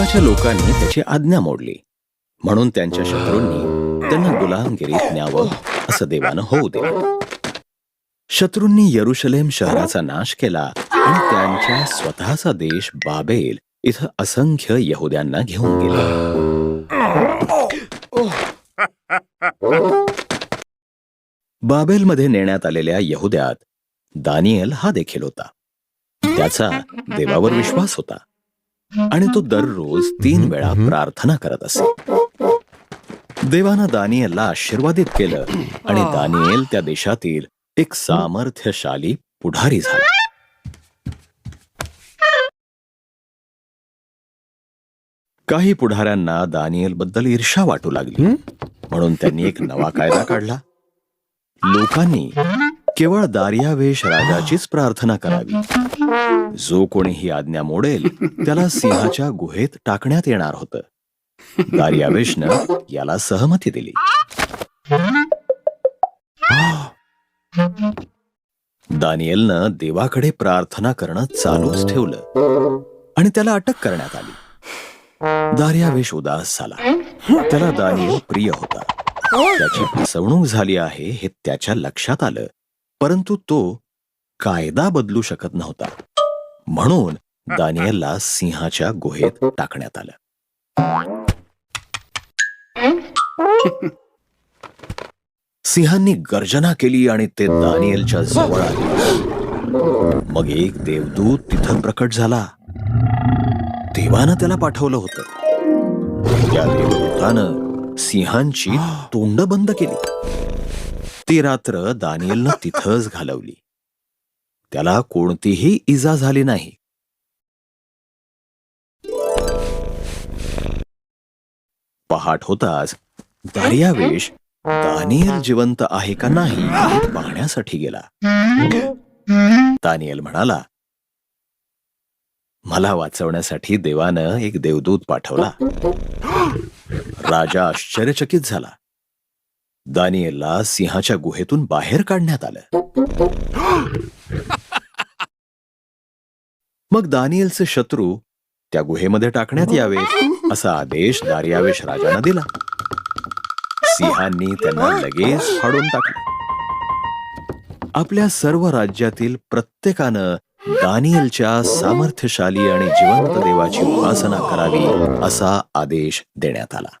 देवाच्या लोकांनी त्याची आज्ञा मोडली. म्हणून त्यांच्या शत्रूंनी त्यांना गुलामगिरीत न्यावं असं देवानं होऊ दिलं. शत्रूंनी यरुशलेम शहराचा नाश केला आणि त्यांच्या स्वतःचा देश बाबेल इथं असंख्य यहुद्यांना घेऊन गेले. बाबेलमध्ये नेण्यात आलेल्या यहुद्यात दानियल हा देखील होता. त्याचा देवावर विश्वास होता. आणि तो दररोज तीन वेळा प्रार्थना करत असे. देवानं दानियलला आशीर्वादित केलं आणि दानियल त्या देशातील एक सामर्थ्यशाली पुढारी झाला. काही पुढाऱ्यांना दानियलबद्दल ईर्षा वाटू लागली. म्हणून त्यांनी एक नवा कायदा काढला. लोकांनी केवळ दार्यावेश राजाचीच प्रार्थना करावी. जो कोणी ही आज्ञा मोडेल त्याला सिंहाच्या गुहेत टाकण्यात येणार होतं. दार्यावेशनं याला सहमती दिली. दानियलनं देवाकडे प्रार्थना करणं चालूच ठेवलं आणि त्याला अटक करण्यात आली. दार्यावेश उदास झाला. त्याला दानियल प्रिय होता. त्याची फसवणूक झाली आहे हे त्याच्या लक्षात आलं. परंतु तो कायदा बदलू शकत नव्हता. म्हणून दानियलला सिंहाच्या गुहेत टाकण्यात आलं. सिंहांनी गर्जना केली आणि ते दानियलच्या जवळ आले. मग एक देवदूत तिथं प्रकट झाला. देवानं त्याला पाठवलं होतं. त्या देवदूतानं सिंहांची तोंड बंद केली. ती रात्र दानियलनं तिथंच घालवली. त्याला कोणतीही इजा झाली नाही. पहाट होताच दर्यावेश दानियल जिवंत आहे का नाही पाहण्यासाठी गेला. दानियल म्हणाला मला वाचवण्यासाठी देवानं एक देवदूत पाठवला. राजा आश्चर्यचकित झाला. दानियलला सिंहाच्या गुहेतून बाहेर काढण्यात आलं. मग दानियलचे शत्रू त्या गुहेमध्ये टाकण्यात यावेत असा आदेश दारियावेश राजानं दिला. सिंहांनी त्यांना लगेच फाडून टाकलं. आपल्या सर्व राज्यातील प्रत्येकानं दानियलच्या सामर्थ्यशाली आणि जिवंत देवाची उपासना करावी असा आदेश देण्यात आला.